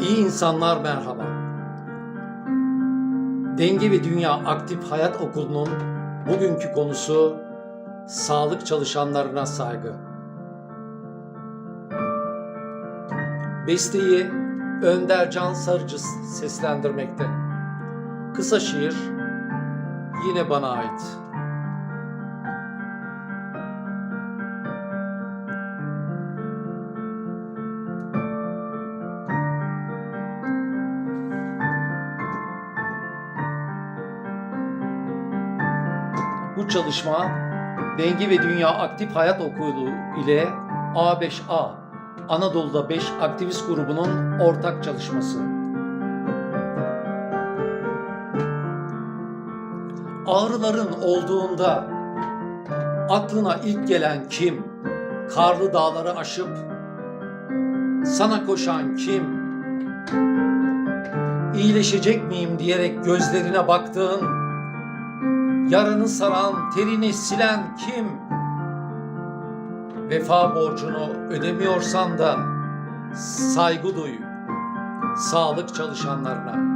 İyi insanlar merhaba. Denge ve Dünya Aktif Hayat Okulu'nun bugünkü konusu sağlık çalışanlarına saygı. Besteyi Önder Can Sarıcı seslendirmekte. Kısa şiir yine bana ait. Bu çalışma Denge ve Dünya Aktif Hayat Okulu ile A5A Anadolu'da 5 aktivist grubunun ortak çalışması. Ağrıların olduğunda aklına ilk gelen kim? Karlı dağları aşıp sana koşan kim? İyileşecek miyim diyerek gözlerine baktığın Yaranı saran, terini silen kim? Vefa borcunu ödemiyorsan da saygı duy sağlık çalışanlarına.